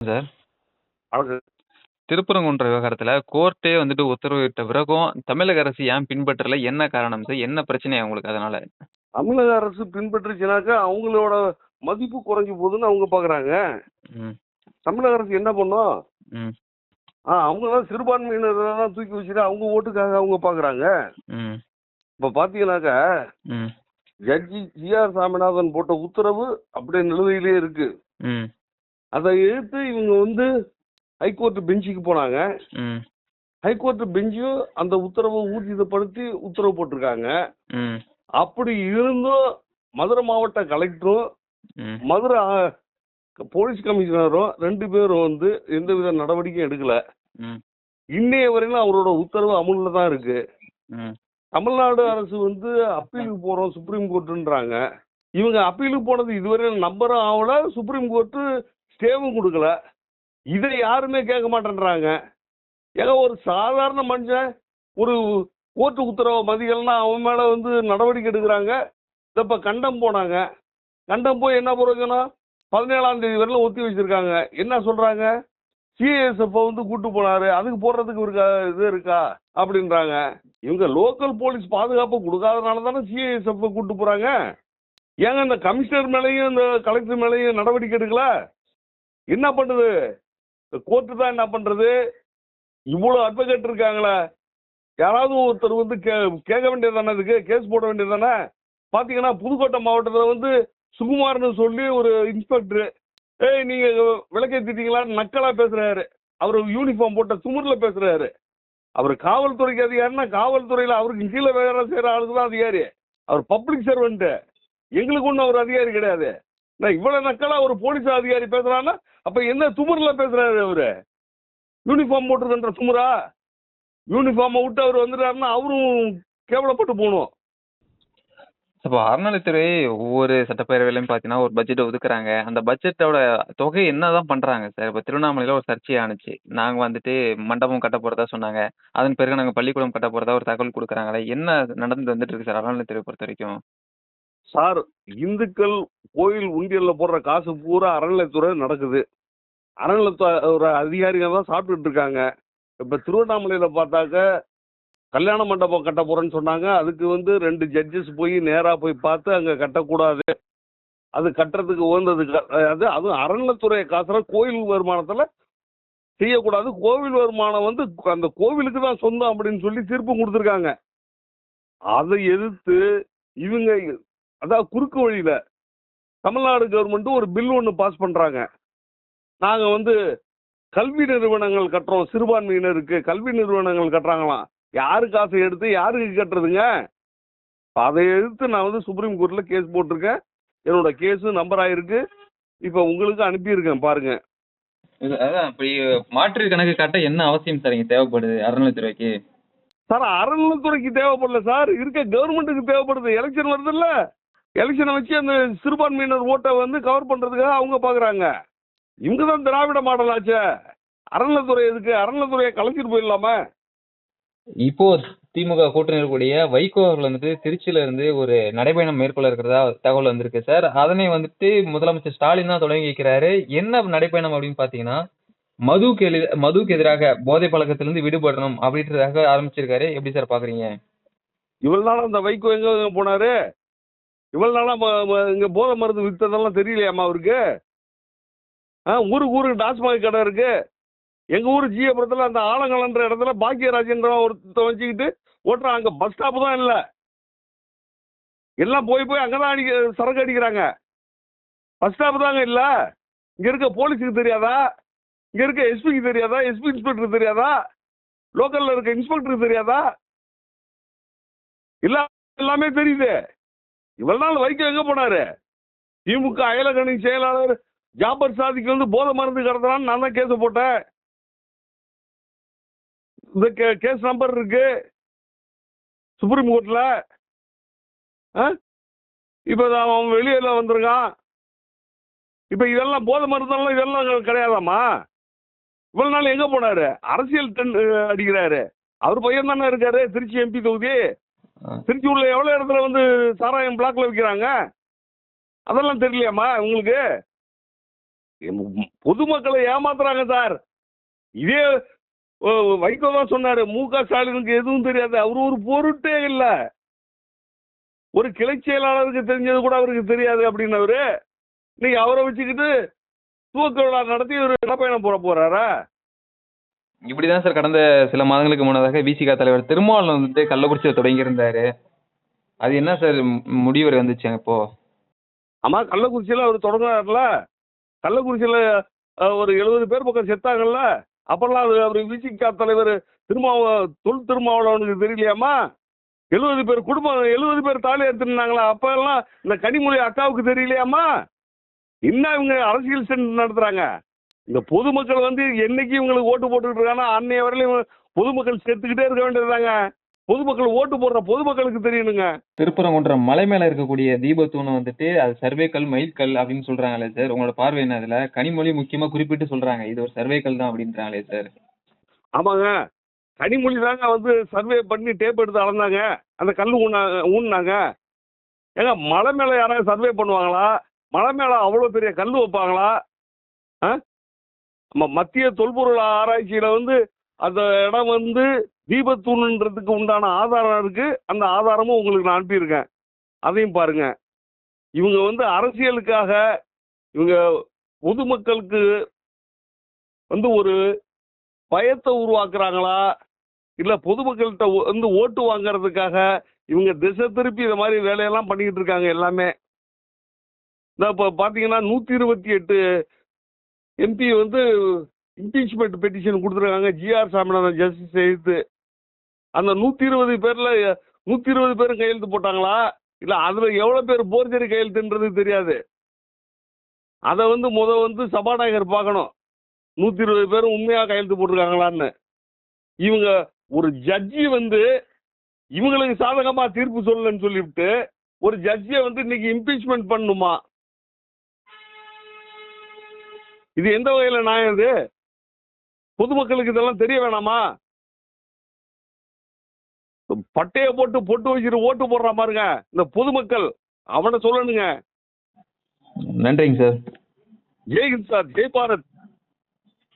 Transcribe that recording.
Sir. திருப்பரங்குன்ற விவகாரத்துல கோர்ட்டே வந்துட்டு உத்தரவிட்ட பிறகும் தமிழக அரசு ஏன் பின்பற்றல? என்ன காரணம் சார்? என்ன பிரச்சனை அவங்களுக்கு அதனால? தமிழக அரசு பின்பற்றுச்சுனாக்கா அவங்களோட மதிப்பு குறைஞ்சு போகுதுன்னு அவங்க பாக்குறாங்க ம். தமிழக அரசு என்ன பண்ணும் ம். ஆ அவங்க தான் சிறுபான்மையினரெல்லாம் தூக்கி வச்சுட்டு அவங்க ஓட்டுக்காக அவங்க பாக்குறாங்க ம். இப்ப பாத்தீங்கன்னாக்கா ம். ஜட்ஜி ஜி ஆர் சாமிநாதன் போட்ட உத்தரவு அப்படியே நிலுவையிலே இருக்கு ம். அதை எதிர்த்து இவங்க வந்து ஹைகோர்ட் பெஞ்சுக்கு போனாங்க. ஹைகோர்ட் பெஞ்சும் அந்த உத்தரவை ஊர்ஜிதப்படுத்தி உத்தரவு போட்டிருக்காங்க. அப்படி இருந்தும் மதுரை மாவட்ட கலெக்டரும். மதுரை போலீஸ் கமிஷனரும் ரெண்டு பேரும் வந்து எந்தவித நடவடிக்கையும் எடுக்கல. இன்னைய வரையிலும் அவரோட உத்தரவு அமுல்ல தான் இருக்கு. தமிழ்நாடு அரசு வந்து அப்பீலுக்கு போறோம் சுப்ரீம் கோர்ட்டுன்றாங்க இவங்க அப்பீலுக்கு போனது இதுவரை நம்பரும் ஆகல சுப்ரீம் கோர்ட்டு ஸ்டேவும் கொடுக்கல. இதை யாருமே கேட்க மாட்டேன்றாங்க. ஏங்க ஒரு சாதாரண மனுஷன் ஒரு கோர்ட்டு உத்தரவை மதிக்கலன்னா அவன் மேலே வந்து நடவடிக்கை எடுக்கிறாங்க. இப்ப கண்டம் போனாங்க. கண்டம் போய் என்ன பிரயோஜனம்? பதினேழாம் தேதி வரையிலும் ஒத்தி வச்சுருக்காங்க. என்ன சொல்கிறாங்க சிஏஎஸ்எஃப் வந்து கூட்டு போனாரு. அதுக்கு போடுறதுக்கு இருக்கா இது இருக்கா? அப்படின்றாங்க. இவங்க லோக்கல் போலீஸ் பாதுகாப்பு கொடுக்காதனால தானே சிஏஎஸ்எஃப் கூட்டு போகிறாங்க ஏங்க இந்த கமிஷனர் மேலேயும் இந்த கலெக்டர் மேலேயும் நடவடிக்கை எடுக்கல? என்ன பண்ணுது? இந்த கோர்ட்டு தான் என்ன பண்றது? இவ்வளவு அட்வொகேட் இருக்காங்களே. யாராவது ஒருத்தர் வந்து கே கேட்க வேண்டியது தானே இதுக்கு? கேஸ் போட வேண்டியது தானே பார்த்தீங்கன்னா புதுக்கோட்டை மாவட்டத்தில் வந்து சுகுமார்னு சொல்லி ஒரு இன்ஸ்பெக்டரு ஏய் நீங்க விளக்கேற்றிட்டீங்களான்னு நக்கலா பேசுறாரு. அவர் யூனிஃபார்ம் போட்ட சுமுர்ல பேசுறாரு. அவர் காவல்துறைக்கு அதிகாரின்னா காவல்துறையில அவருக்கு கீழே வேலை செய்யற ஆளுக்கு தான் அதிகாரி. அவர் பப்ளிக் சர்வெண்ட்டு எங்களுக்கு ஒன்றும் அவர் அதிகாரி கிடையாது. நான் இவ்வளவு நக்கலா ஒரு போலீஸ் அதிகாரி பேசுறான்னா அப்ப என்ன துமுர்ல பேசுறாரு அவரு? யூனிஃபார்ம் போட்டுருக்கன்ற துமுரா யூனிஃபார்மை விட்டு அவர் வந்துட்டாருன்னா அவரும் கேவலப்பட்டு போகணும். இப்போ அறநிலைத்துறை ஒவ்வொரு சட்டப்பேரவையிலையும் பார்த்தீங்கன்னா ஒரு பட்ஜெட் ஒதுக்குறாங்க. அந்த பட்ஜெட்டோட தொகை என்னதான் பண்றாங்க சார் இப்போ திருவண்ணாமலையில ஒரு சர்ச்சையானுச்சு நாங்க வந்துட்டு மண்டபம் கட்ட போறதா சொன்னாங்க. அதன் பிறகு நாங்க பள்ளிக்கூடம் கட்ட போறதா ஒரு தகவல் கொடுக்குறாங்களே. என்ன நடந்து வந்துட்டு இருக்கு சார் அறநிலைத்துறை பொறுத்த வரைக்கும்? சார் இந்துக்கள் கோயில் உண்டியல்ல போடுற காசு பூரா அறநிலைத்துறை நடக்குது. அறநிலையத்துறை அதிகாரிகள் தான் சாப்பிட்டுட்டு இருக்காங்க. இப்போ திருவண்ணாமலையில பார்த்தாக்க கல்யாண மண்டபம் கட்ட போறேன்னு சொன்னாங்க. அதுக்கு வந்து ரெண்டு ஜட்ஜஸ் போய் நேரா போய் பார்த்து அங்க கட்டக்கூடாது. அது கட்டுறதுக்கு உகந்தது க- அது அதுவும் அறநிலைத்துறை காசுனா கோயில் வருமானத்துல செய்யக்கூடாது. கோவில் வருமானம் வந்து அந்த கோவிலுக்கு தான் சொந்தம் அப்படின்னு சொல்லி தீர்ப்பு கொடுத்துருக்காங்க. அதை எதிர்த்து இவங்க அதாவது குறுக்கு வழியில. தமிழ்நாடு கவர்மெண்ட் ஒரு பில் ஒன்று பாஸ் பண்றாங்க. நாங்க வந்து கல்வி நிறுவனங்கள் கட்டுறோம். சிறுபான்மையினருக்கு கல்வி நிறுவனங்கள் கட்டுறாங்களாம். யாரு காசை எடுத்து யாருக்கு கட்டுறதுங்க? அதை எதிர்த்து நான் வந்து சுப்ரீம் கோர்ட்ல கேஸ் போட்டிருக்கேன். என்னோட கேஸு நம்பர் ஆயிருக்கு. இப்போ உங்களுக்கு அனுப்பியிருக்கேன் பாருங்க. அதான் மாற்று கணக்கு காட்ட என்ன அவசியம் சார் இங்க தேவைப்படுது அறநிலைத்துறைக்கு சார் அறநிலைத்துறைக்கு தேவைப்படல சார். இருக்க கவர்மெண்ட்டுக்கு தேவைப்படுது. எலெக்ஷன் வருதுல்ல. எலெக்ஷனை வச்சு அந்த சிறுபான்மையினர் ஓட்டை வந்து கவர் பண்றதுக்காக அவங்க பாக்குறாங்க. இவங்க தான் திராவிட மாடல் ஆச்சே அறநிலைத்துறை எதுக்கு? அறநிலைத்துறையை கலைச்சிட்டு போயிடலாமா. இப்போ திமுக கூட்டணி இருக்கக்கூடிய வைகோ அவர்கள் வந்துட்டு திருச்சியில இருந்து ஒரு நடைபயணம் மேற்கொள்ள இருக்கிறதா தகவல் வந்திருக்கு சார். அதனை வந்துட்டு முதலமைச்சர் ஸ்டாலின் தான் தொடங்கி வைக்கிறாரு. என்ன நடைபயணம் அப்படின்னு பாத்தீங்கன்னா மதுக்கு எளி மதுக்கு எதிராக போதை பழக்கத்திலிருந்து விடுபடணும் அப்படின்றதாக ஆரம்பிச்சிருக்காரு. எப்படி சார் பாக்குறீங்க? இவ்வளவு நாளா அந்த வைகோ எங்க போனாரு? இவ்வளவு நாளா ம- இங்க போதை மருந்து வித்ததெல்லாம் தெரியலையாம்மா அவருக்கு? ஆ, ஊருக்கு ஊருக்கு டாஸ்மாக் கடை இருக்கு. எங்க ஊர் ஜியபுரத்தில் அந்த ஆலங்கலன்ற இடத்துல பாக்கியராஜன்ற ஒருத்த வச்சுக்கிட்டு ஓட்டுறான். அங்க பஸ் ஸ்டாப்பு தான் இல்லை. எல்லாம் போய் போய் அங்கதான் அடிக்க சரக்கு அடிக்கிறாங்க. பஸ் ஸ்டாப்பு தாங்க இல்லை. இங்க இருக்க போலீஸுக்கு தெரியாதா? இங்க இருக்க எஸ்பிக்கு தெரியாதா? எஸ்பி இன்ஸ்பெக்டருக்கு தெரியாதா? லோக்கல்ல இருக்க இன்ஸ்பெக்டருக்கு தெரியாதா? இல்ல எல்லாமே தெரியுது. இவ்வளவு நாள் வைக்க எங்க போனாரு? திமுக அயலகணி செயலாளர் ஜாபர் சாதிக்கு வந்து போதை மருந்து கடத்தலான்னு நான் தான் கேஸ் போட்டேன். இந்த கேஸ் நம்பர் இருக்கு. சுப்ரீம் கோர்ட்ல. இப்போ அவன் வெளியில வந்திருக்கான். இப்போ இதெல்லாம் போதை மருந்தெல்லாம் இதெல்லாம் கிடையாதாம்மா? இவ்வளவு நாள் எங்க போனாரு? அரசியல் டென் அடிக்கிறாரு. அவர் பையன் தானே இருக்காரு திருச்சி எம்பி தொகுதி. திருச்சி உள்ள எவ்வளோ இடத்துல வந்து சாராயம் பிளாக்ல விற்கிறாங்க அதெல்லாம் தெரியலையாம்மா உங்களுக்கு? பொதுமக்களை ஏமாத்துறாங்க சார். இதே ஓ, வைகோ தான் சொன்னாரு மு க ஸ்டாலினுக்கு எதுவும் தெரியாது. அவர் ஒரு பொருட்டே இல்ல. ஒரு கிளை செயலாளருக்கு தெரிஞ்சது கூட அவருக்கு தெரியாது அப்படின்னவரு இன்னைக்கு அவரை வச்சுக்கிட்டு துவக்க விழா நடத்தி ஒரு இடப்பயணம் போற போறாரா? இப்படிதான் சார் கடந்த சில மாதங்களுக்கு முன்னதாக விசிகா தலைவர் திருமாவளவன் வந்துட்டு கள்ளக்குறிச்சியில் தொடங்கியிருந்தாரு. அது என்ன சார் முடிவு வந்துச்சு இப்போ? ஆமா கள்ளக்குறிச்சியில அவர் தொடங்கினார்ல கள்ளக்குறிச்சியில ஒரு எழுபது பேர் பக்கம் செத்தாங்கல்ல. அப்பெல்லாம் அது அவர் விசிகா தலைவர் திருமாவ தொல் திருமாவளவனுக்கு தெரியலையாமா? எழுபது பேர் குடும்பம் எழுபது பேர் தாலி எடுத்துருந்தாங்களா? அப்ப எல்லாம் இந்த கனிமொழி அக்காவுக்கு தெரியலையாமா? என்ன இவங்க அரசியல் சென்று நடத்துறாங்க? இந்த பொதுமக்கள் வந்து என்னைக்கு இவங்களுக்கு ஓட்டு போட்டுக்கிட்டு இருக்காங்கன்னா அன்னைய வரையிலும் பொதுமக்கள் செத்துக்கிட்டே இருக்க வேண்டியதுதாங்க. பொதுமக்கள் ஓட்டு போடுற பொதுமக்களுக்கு தெரியணுங்க. திருப்பரங்குன்றம் மலை மேல இருக்கக்கூடிய தீபத்தூணை வந்துட்டு அது சர்வேக்கல் மைல்கல் அப்படின்னு சொல்றாங்களே சார் உங்களோட பார்வை என்ன அதுல? கனிமொழி முக்கியமா குறிப்பிட்டு சொல்றாங்க. இது ஒரு சர்வேக்கல் தான் அப்படின்றாங்களே சார் ஆமாங்க. கனிமொழி தாங்க வந்து சர்வே பண்ணி டேப் எடுத்து அளந்தாங்க. அந்த கல் ஊனா ஊன்னாங்க ஏங்க மலை மேலே யாராவது சர்வே பண்ணுவாங்களா? மலை மேலே அவ்வளோ பெரிய கல் வைப்பாங்களா? ஆ? மத்திய தொல்பொருள் ஆராய்ச்சியில் வந்து அந்த இடம் வந்து தீபத்தூணுன்றதுக்கு உண்டான ஆதாரம் இருக்கு. அந்த ஆதாரமும் உங்களுக்கு நான் அனுப்பியிருக்கேன். அதையும் பாருங்க. இவங்க வந்து அரசியலுக்காக இவங்க பொதுமக்களுக்கு வந்து ஒரு பயத்தை உருவாக்குறாங்களா? இல்ல பொதுமக்கள்கிட்ட வந்து ஓட்டு வாங்கிறதுக்காக இவங்க திசை திருப்பி இந்த மாதிரி வேலையெல்லாம் பண்ணிக்கிட்டு இருக்காங்க எல்லாமே. இந்த இப்போ பார்த்தீங்கன்னா நூற்றி இருபத்தி எட்டு எம்பி வந்து இம்பீச்மெண்ட் பெட்டிஷன் கொடுத்துருக்காங்க. ஜிஆர் சாமிநாதன் ஜஸ்டிஸ் எழுத்து அந்த நூற்றி இருபது பேரில் நூற்றி இருபது பேரும் கையெழுத்து போட்டாங்களா? இல்லை அதில் எவ்வளோ பேர் போர்ஜரி கையெழுத்துன்றது தெரியாது. அதை வந்து முத வந்து சபாநாயகர் பார்க்கணும். நூற்றி இருபது பேரும் உண்மையாக கையெழுத்து போட்டிருக்காங்களான்னு. இவங்க ஒரு ஜட்ஜி வந்து இவங்களுக்கு சாதகமாக தீர்ப்பு சொல்லலன்னு சொல்லிவிட்டு ஒரு ஜட்ஜியை வந்து இன்னைக்கு இம்பீச்மெண்ட் பண்ணுமா? இது எந்த வகையில நியாயம் இது? பொதுமக்களுக்கு இதெல்லாம் தெரிய வேணாமா? பட்டைய போட்டு பொட்டு வச்சுட்டு ஓட்டு போடுற பாருங்க இந்த பொதுமக்கள். அவனை சொல்லணுங்க. நன்றிங்க சார். ஜெய் ஹிந்த் சார் ஜெய் பாரத்.